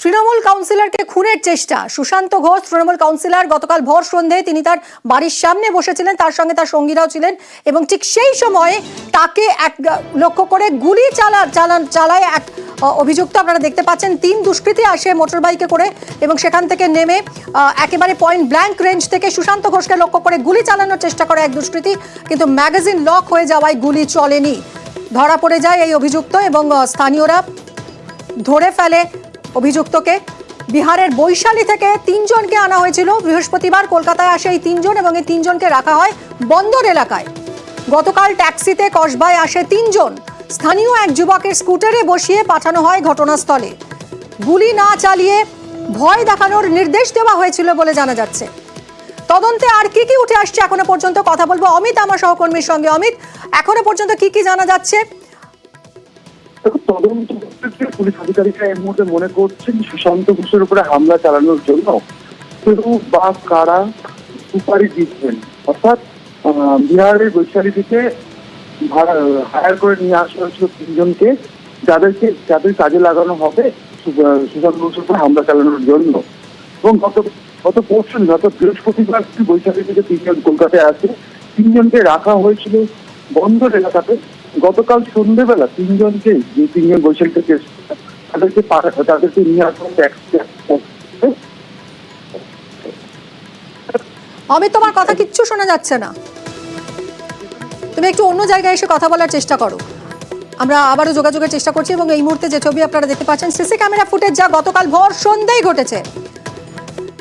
তৃণমূল কাউন্সিলরকে খুনের চেষ্টা। সুশান্ত ঘোষ, তৃণমূল কাউন্সিলর, গতকাল ভোর সন্ধ্যায় তিনি তার বাড়ির সামনে বসেছিলেন, তার সঙ্গে তার সঙ্গীরাও ছিলেন এবং ঠিক সেই সময়ে তাকে এক লক্ষ্য করে গুলি চালা চালান চালায় এক অভিযুক্ত। আপনারা দেখতে পাচ্ছেন, তিন দুষ্কৃতী আসে মোটর বাইকে করে এবং সেখান থেকে নেমে একেবারে পয়েন্ট ব্ল্যাঙ্ক রেঞ্জ থেকে সুশান্ত ঘোষকে লক্ষ্য করে গুলি চালানোর চেষ্টা করে এক দুষ্কৃতী, কিন্তু ম্যাগাজিন লক হয়ে যাওয়ায় গুলি চলেনি। ধরা পড়ে যায় এই অভিযুক্ত এবং স্থানীয়রা ধরে ফেলে অভিযুক্তকে। বিহারের বৈশালী থেকে তিনজনকে আনা হয়েছিল। বৃহস্পতিবার কলকাতায় আসে এই তিনজন এবং এই তিনজনকে রাখা হয় বন্দর এলাকায়। গতকাল ট্যাক্সিতে কসবায় আসে তিনজন। স্থানীয় এক যুবকের স্কুটারে বসিয়ে পাঠানো হয় ঘটনাস্থলে। গুলি না চালিয়ে ভয় দেখানোর নির্দেশ দেওয়া হয়েছিল বলে জানা যাচ্ছে। তদন্তে আর কি কি উঠে আসছে এখনও পর্যন্ত কথা বলব। অমিত আমার সহকর্মীর সঙ্গে। অমিত, এখনও পর্যন্ত কি কি জানা যাচ্ছে? তদন্ত পুলিশ আধিকারিকরা এই মুহূর্তে মনে করছেন সুশান্ত ঘোষের উপরে হামলা চালানোর জন্য কেউ বা কারা সুপারি দিচ্ছেন। অর্থাৎ বিহারের বৈশালী থেকে হায়ার করে নিয়ে আসা হয়েছিল তিনজনকে, যাদেরকে, যাদের কাজে লাগানো হবে সুশান্ত ঘোষের উপরে হামলা চালানোর জন্য। এবং গত গত পরশু গত বৃহস্পতিবার বৈশাখী থেকে তিনজন কলকাতায় আসে। তিনজনকে রাখা হয়েছিল বন্দর এলাকাতে। গতকাল সন্ধ্যেবেলা তিনজনকে যে তিনজন বৈশাখী থেকে তাদেরকে তাদেরকে নিয়ে আসা ট্যাক্সি অমিত, তোমার কথা কিচ্ছু শোনা যাচ্ছে না। তুমি একটু অন্য জায়গায় এসে কথা বলার চেষ্টা করো। আমরা আবারও যোগাযোগের চেষ্টা করছি এবং এই মুহূর্তে যে ছবি আপনারা দেখতে পাচ্ছেন, সিসি ক্যামেরা ফুটেজ যা গতকাল ভোর সন্ধ্যায় ঘটেছে।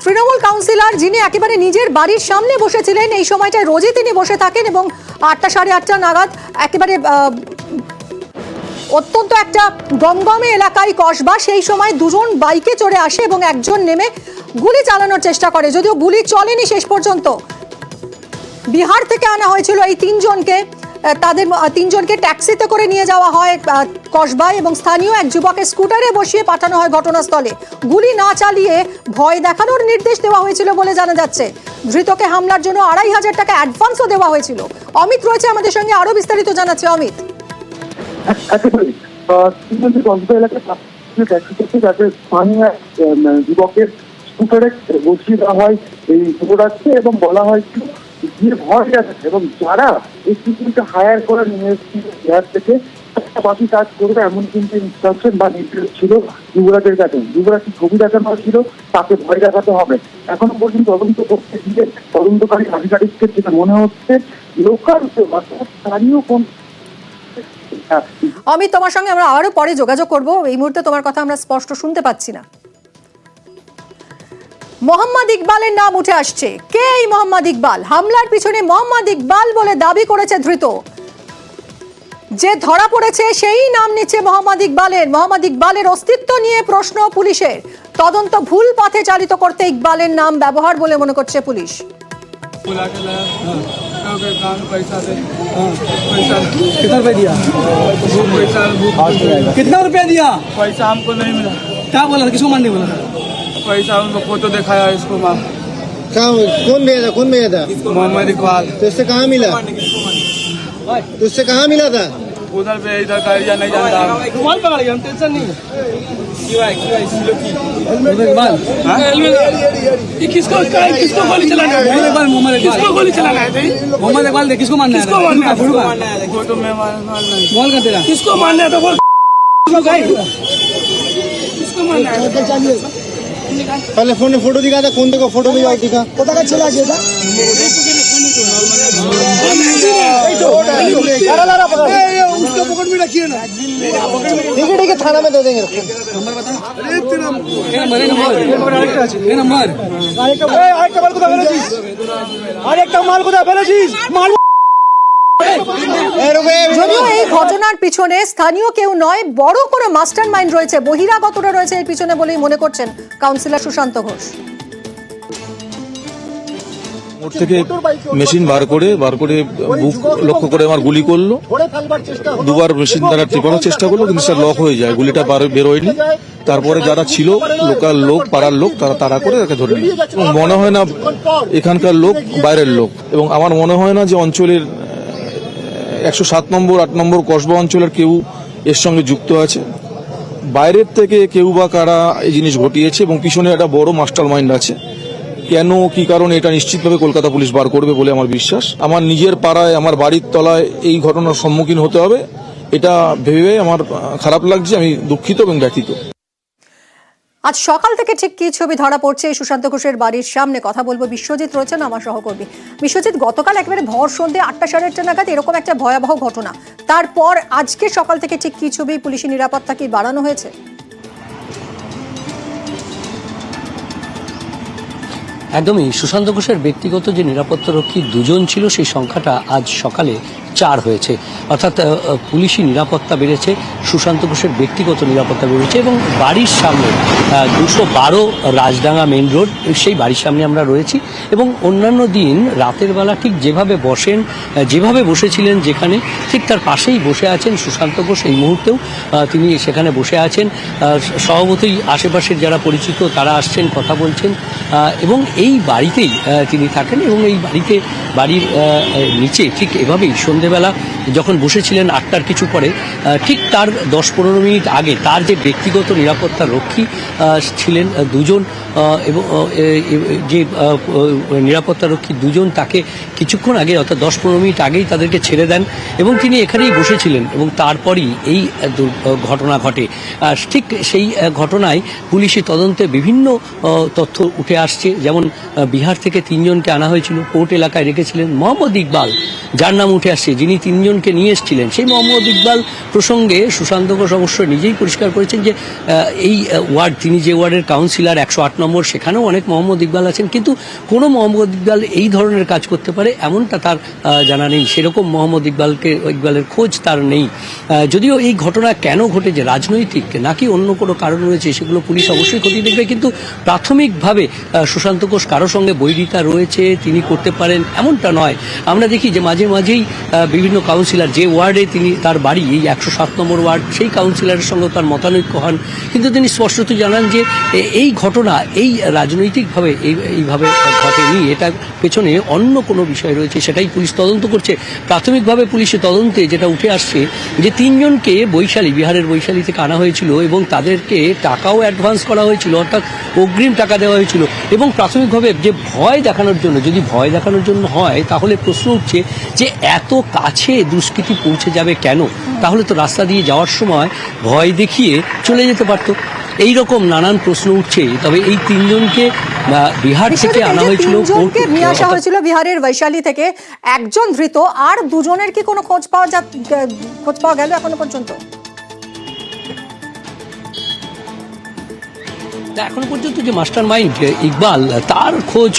তৃণমূল কাউন্সিলর, যিনি একেবারে নিজের বাড়ির সামনে বসেছিলেন, এই সময়টায় রোজই তিনি বসে থাকেন এবং আটটা সাড়ে আটটা নাগাদ, একেবারে অত্যন্ত একটা গমগমে এলাকায় কসবা। সেই সময় দুজন বাইকে চড়ে আসে এবং একজন নেমে গুলি চালানোর চেষ্টা করে। যদিও গুলি চলেনি শেষ পর্যন্ত। বিহার থেকে আনা হয়েছিল এই তিনজনকে। তাদের তিনজনকে ট্যাক্সিতে করে নিয়ে যাওয়া হয় কসবায় এবং স্থানীয় এক যুবকের স্কুটারে বসিয়ে পাঠানো হয় ঘটনাস্থলে গুলি না চালিয়ে ভয় দেখানোর নির্দেশ দেওয়া হয়েছিল বলে জানা যাচ্ছে ধৃতকে হামলার জন্য আড়াই হাজার টাকা অ্যাডভান্সও দেওয়া হয়েছিল অমিত রয়েছে আমাদের সঙ্গে আরও বিস্তারিত জানাচ্ছে অমিত যুবকের স্কুটারে বসিয়ে দেওয়া হয় এই এবং বলা হয় কি যে ভয় গেছে এবং যারা এই স্কুটিকে হায়ার করে নিয়ে এসেছিল থেকে বাকি কাজ করবে এমন কিন্তু ইনস্ট্রাকশন বা নির্দেশ ছিল যুবরাজের কাছে। যুবরাজকে ছবি দেখানো হয়েছিল, তাকে ভয় দেখাতে হবে। এখনও পর্যন্ত তদন্ত করতে গিয়ে তদন্তকারী আধিকারিককে যেটা মনে হচ্ছে লোকাল অর্থাৎ স্থানীয় কোন অমিত, তোমার সঙ্গে আমরা আবারও পরে যোগাযোগ করব। এই মুহূর্তে তোমার কথা আমরা স্পষ্ট শুনতে পাচ্ছি না। মোহাম্মদ ইকবালের নাম উঠে আসছে কে এই মোহাম্মদ ইকবাল হামলার পিছনে মোহাম্মদ ইকবাল বলে দাবি করেছে ধৃত যে ধরা পড়েছে সেই নাম নিচ্ছে মোহাম্মদ ইকবালের মোহাম্মদ ইকবালের অস্তিত্ব নিয়ে প্রশ্ন পুলিশের তদন্ত ভুল পথে চালিত করতে ইকবালের নাম ব্যবহার বলে মনে করছে পুলিশ बुला के लाया हाँ कहा काम पैसा दे पैसा कितना रुपया दिया वो पैसा वो कितना रुपया दिया पैसा हमको नहीं मिला क्या बोला था किसको मारने बोला था पैसा उनको फ़ोटो दिखाया इसको माँ। कहाँ कौन भेजा था? कौन भेजा था? मोहम्मद इकबाल। तो इससे कहाँ मिला? तो इससे कहाँ मिला था? उधर पे इधर गाड़िया नहीं जानता। रुमाल पकड़ गया हम टेंशन नहीं। मोहम्मद इकबाल। ये किसको क्या- किसको गोली चलाना है? मोहम्मद इकबाल किसको इकबाल। गोली चलाना है? मोहम्मद इकबाल दे किसको मारना है? किसको मारना है? फ़ोटो में का तेरा। किसको मारना है? तो बोल किसको मारना है? पहले फोन में फोटो दिखा था कौन देखो फोटो भी दिखा पता का चला गया था उसका पकड़ में रखिए ना ठीक है ठीक है थाना में दे देंगे नंबर बता ये नंबर ये नंबर ये नंबर আরেকটা মাল কোথায় ফেলেছিস মাল যদিও এই ঘটনার পিছনে স্থানীয় কেউ নয় বড় কোনো মাস্টার মাইন্ড রয়েছে। বহিরাগতরা রয়েছে এর পিছনে বলেই মনে করছেন কাউন্সিলর সুশান্ত ঘোষ। ওর থেকে মেশিন বার করে বার করে বুক লক্ষ্য করে আমার গুলি করল। দুবার মেশিন দ্বারা টিপানোর চেষ্টা করল কিন্তু সেটা লক হয়ে যায়। গুলিটা বার বেরোয়নি। তারপরে যারা ছিল লোকাল লোক পাড়ার লোক তারা তারা করে তাকে ধরে নিল। মনে হয় না এখানকার লোক বাইরের লোক। এবং আমার মনে হয় না যে অঞ্চলের একশো সাত নম্বর, আট নম্বর কসবা অঞ্চলের কেউ এর সঙ্গে যুক্ত আছে। বাইরের থেকে কেউ বা কারা এই জিনিস ঘটিয়েছে এবং পিছনে একটা বড় মাস্টার মাইন্ড আছে। কেন, কি কারণে এটা নিশ্চিতভাবে কলকাতা পুলিশ বার করবে বলে আমার বিশ্বাস। আমার নিজের পাড়ায়, আমার বাড়ির তলায় এই ঘটনার সম্মুখীন হতে হবে। এটা ভেবে আমার খারাপ লাগছে, আমি দুঃখিত এবং ব্যথিত। আজ সকাল থেকে ঠিক কি ছবি ধরা পড়ছে? সুশান্ত ঘোষের বাড়ির সামনে কথা বলব বিশ্বজিৎ রয়েছেন আমার সহকর্মী। বিশ্বজিৎ, গতকাল একবারে ভর সন্ধে আটটা সাড়ে আটটা নাগাদ এরকম একটা ভয়াবহ ঘটনা। তারপর আজকে সকাল থেকে ঠিক কি ছবি পুলিশি নিরাপত্তা কি বাড়ানো হয়েছে? একদমই। সুশান্ত ঘোষের ব্যক্তিগত যে নিরাপত্তা রক্ষী দুজন ছিল, সেই সংখ্যাটা আজ সকালে চার হয়েছে। অর্থাৎ পুলিশি নিরাপত্তা বেড়েছে, সুশান্ত ঘোষের ব্যক্তিগত নিরাপত্তা বেড়েছে এবং বাড়ির সামনে দুশো বারো রাজডাঙ্গা মেন রোড, সেই বাড়ির সামনে আমরা রয়েছি এবং অন্যান্য দিন রাতের বেলা ঠিক যেভাবে বসেন যেভাবে বসেছিলেন যেখানে, ঠিক তার পাশেই বসে আছেন সুশান্ত ঘোষ এই মুহূর্তেও তিনি সেখানে বসে আছেন। স্বভাবতই আশেপাশের যারা পরিচিত তারা আসছেন, কথা বলছেন এবং এই বাড়িতেই তিনি থাকেন এবং এই বাড়িতে, বাড়ির নিচে ঠিক এভাবেই সন্ধেবেলা যখন বসেছিলেন আটটার কিছু পরে ঠিক তার দশ পনেরো মিনিট আগে তার যে ব্যক্তিগত নিরাপত্তা রক্ষী ছিলেন দুজন এবং যে নিরাপত্তা রক্ষী দুজন তাকে কিছুক্ষণ আগে, অর্থাৎ দশ পনেরো মিনিট আগেই তাদেরকে ছেড়ে দেন এবং তিনি এখানেই বসেছিলেন এবং তারপরই এই ঘটনা ঘটে। ঠিক সেই ঘটনায় পুলিশি তদন্তে বিভিন্ন তথ্য উঠে আসছে। যেমন বিহার থেকে তিনজনকে আনা হয়েছিল পোর্ট এলাকায় রেখেছিলেন মোহাম্মদ ইকবাল, যার নাম উঠে আসছে যিনি তিনজনকে নিয়ে এসেছিলেন, সেই মোহাম্মদ ইকবাল প্রসঙ্গে সুশান্ত ঘোষ অবশ্য নিজেই পরিষ্কার করেছেন যে এই ওয়ার্ড, তিনি যে ওয়ার্ডের কাউন্সিলর, একশো আট নম্বর, সেখানেও অনেক মোহাম্মদ ইকবাল আছেন। কিন্তু কোনো মোহাম্মদ ইকবাল এই ধরনের কাজ করতে পারে, এমনটা তার জানা নেই। সেরকম মোহাম্মদ ইকবালকে, ইকবালের খোঁজ তার নেই। যদিও এই ঘটনা কেন ঘটেছে, রাজনৈতিক, নাকি অন্য কোনো কারণ রয়েছে, সেগুলো পুলিশ অবশ্যই খতিয়ে দেখবে। কিন্তু প্রাথমিকভাবে সুশান্ত ঘোষ কারও সঙ্গে বৈরিতা রয়েছে, তিনি করতে পারেন, এমনটা নয়। আমরা দেখি যে মাঝে মাঝেই বিভিন্ন কাউন্সিলর যে ওয়ার্ডে তিনি তার বাড়ি, এই একশো সাত নম্বর ওয়ার্ড, সেই কাউন্সিলরের সঙ্গে তার মতানৈক্য হন। কিন্তু তিনি স্পষ্টত জানান যে এই ঘটনা এই রাজনৈতিকভাবে এই, এইভাবে ঘটেনি। এটা পেছনে অন্য কোনো বিষয় রয়েছে, সেটাই পুলিশ তদন্ত করছে। প্রাথমিকভাবে পুলিশের তদন্তে যেটা উঠে আসছে, যে তিনজনকে বৈশালী, বিহারের বৈশালী থেকে আনা হয়েছিল এবং তাদেরকে টাকাও অ্যাডভান্স করা হয়েছিল, অর্থাৎ অগ্রিম টাকা দেওয়া হয়েছিল। এবং প্রাথমিকভাবে যে ভয় দেখানোর জন্য, যদি ভয় দেখানোর জন্য হয়, তাহলে প্রশ্ন উঠছে যে, এত কাছে দুষ্কৃতি পৌঁছে যাবে কেন? তাহলে তো রাস্তা দিয়ে যাওয়ার সময় ভয় দেখিয়ে চলে যেতে পারতো। এই রকম নানান প্রশ্ন উঠছে। তবে এই তিনজনকে বিহার থেকে আনা হয়েছিল নিয়ে আসা হয়েছিল বিহারের বৈশালী থেকে একজন ধৃত আর দুজনের কি কোনো খোঁজ পাওয়া যা খোঁজ পাওয়া গেল এখনও পর্যন্ত? এখনও পর্যন্ত যে মাস্টার মাইন্ড ইকবাল, তার খোঁজ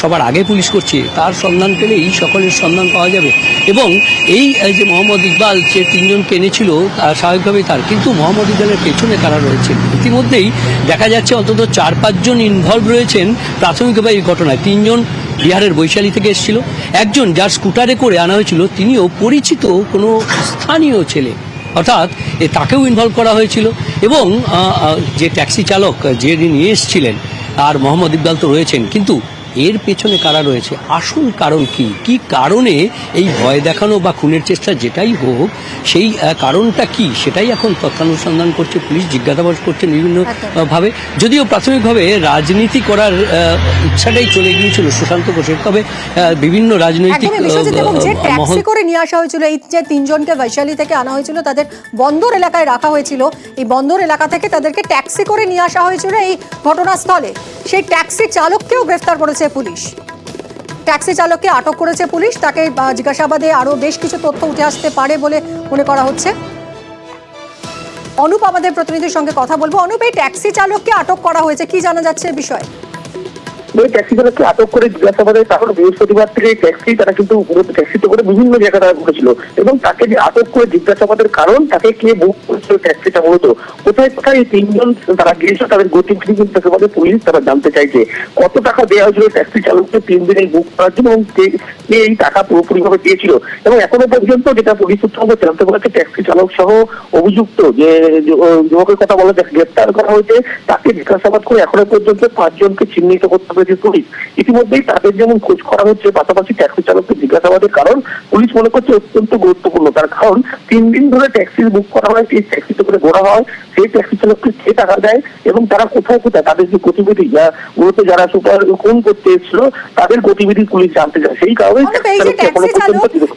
সবার আগে পুলিশ করছে, তার সন্ধান পেলেই সকলের সন্ধান পাওয়া যাবে। এবং এই যে মোহাম্মদ ইকবাল, যে তিনজনকে এনেছিল তার স্বাভাবিকভাবেই তার। কিন্তু মোহাম্মদ ইকবালের পেছনে তারা রয়েছে ইতিমধ্যেই দেখা যাচ্ছে অন্তত চার পাঁচজন ইনভলভ রয়েছেন প্রাথমিকভাবে এই ঘটনায়। তিনজন বিহারের বৈশালী থেকে এসেছিল। একজন যার স্কুটারে করে আনা হয়েছিল, তিনিও পরিচিত কোনো স্থানীয় ছেলে। অর্থাৎ এ তাকেও ইনভলভ করা হয়েছিল এবং যে ট্যাক্সি চালক যে নিয়ে এসেছিলেন, আর মোহাম্মদ ইকবাল তো রয়েছেন, কিন্তু এর পেছনে কারা রয়েছে? আসল কারণ কি? কি কারণে এই ভয় দেখানো বা খুনের চেষ্টা যেটাই হোক সেই কারণটা কি? সেটাই এখন তথ্যানুসন্ধান করছে পুলিশ জিজ্ঞাসাবাদ করছে বিভিন্ন আহ, ভাবে। যদিও প্রাথমিকভাবে রাজনীতি করার ইচ্ছাটাই চলে গিয়েছিল সুশান্ত ঘোষের তবে বিভিন্ন রাজনৈতিক ট্যাক্সি করে নিয়ে আসা হয়েছিল এই যে তিনজনকে বৈশালী থেকে আনা হয়েছিল তাদের বন্দর এলাকায় রাখা হয়েছিল। এই বন্দর এলাকা থেকে তাদেরকে ট্যাক্সি করে নিয়ে আসা হয়েছিল এই ঘটনাস্থলে। সেই ট্যাক্সি চালককেও গ্রেফতার করেছে পুলিশ। ট্যাক্সি চালককে আটক করেছে পুলিশ। তাকে জিজ্ঞাসাবাদে আরও বেশ কিছু তথ্য উঠে আসতে পারে বলে মনে করা হচ্ছে। অনুপ আমাদের প্রতিনিধির সঙ্গে কথা বলব। অনুপ, এই ট্যাক্সি চালককে আটক করা হয়েছে। কি জানা যাচ্ছে বিষয়ে? ওই ট্যাক্সি চালককে আটক করে জিজ্ঞাসাবাদের কারণ বৃহস্পতিবার থেকে ট্যাক্সি তারা কিন্তু ট্যাক্সিতে করে বিভিন্ন জায়গায় তারা ঘুরেছিল। এবং তাকে যে আটক করে জিজ্ঞাসাবাদের কারণ, তাকে কে বুক করেছিল ট্যাক্সিটা মূলত? কোথায় কোথায় এই তিনজন তারা গিয়েছিল, তাদের কিন্তু জিজ্ঞাসাবাদে পুলিশ, তারা জানতে চাইছে। কত টাকা দেওয়া হয়েছিল ট্যাক্সি চালককে তিন দিনে বুক করার জন্য, এবং কে এই টাকা পুরোপুরি ভাবে পেয়েছিল এবং এখনও পর্যন্ত যেটা পুলিশ সূত্র জানতে পারছে ট্যাক্সি চালক সহ অভিযুক্ত যে যুবকের কথা বলা গ্রেপ্তার করা হয়েছে। তাকে জিজ্ঞাসাবাদ করে এখনও পর্যন্ত পাঁচজনকে চিহ্নিত করতে পেরেছে করেছে পুলিশ ইতিমধ্যেই তাদের যেমন খোঁজ করা হচ্ছে পাশাপাশি ট্যাক্সি চালককে জিজ্ঞাসাবাদের কারণ পুলিশ মনে করছে অত্যন্ত গুরুত্বপূর্ণ। তার কারণ তিন দিন ধরে ট্যাক্সি বুক করা হয় সেই ট্যাক্সিতে করে ঘোরা হয় সেই ট্যাক্সি চালককে কে টাকা দেয় এবং তারা কোথায় কোথায় তাদের যে গতিবিধি যা মূলত যারা সুপার খুন করতে এসেছিল তাদের গতিবিধি পুলিশ জানতে চায়। সেই কারণে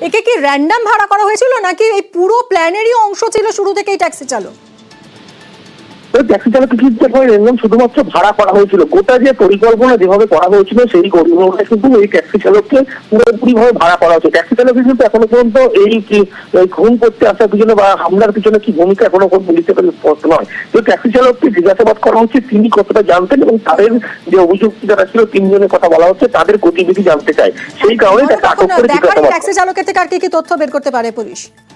একে কি র্যান্ডম ভাড়া করা হয়েছিল নাকি এই পুরো প্ল্যানেরই অংশ ছিল শুরু থেকেই ট্যাক্সি চালক? তো ট্যাক্সি চালককে কিন্তু রেঞ্জন শুধুমাত্র ভাড়া করা হয়েছিল। গোটা যে পরিকল্পনা যেভাবে করা হয়েছিল সেই পরিকল্পনা কিন্তু এই ট্যাক্সি চালককে পুরোপুরি ভাবে ভাড়া করা হচ্ছে ট্যাক্সি চালক কিন্তু এখনও পর্যন্ত এই কি- খুন করতে আসার পিছনে বা হামলার পিছনে কি ভূমিকা এখনও কোন পুলিশের কাছে স্পষ্ট নয়। তো ট্যাক্সি চালককে জিজ্ঞাসাবাদ করা হচ্ছে তিনি কতটা জানতেন এবং তাদের যে অভিযুক্ত যারা ছিল তিনজনের কথা বলা হচ্ছে তাদের গতিবিধি জানতে চায়। সেই কারণে তাকে আটক করে জিজ্ঞাসাবাদ ট্যাক্সি চালকের থেকে আর কি কি তথ্য বের করতে পারে পুলিশ?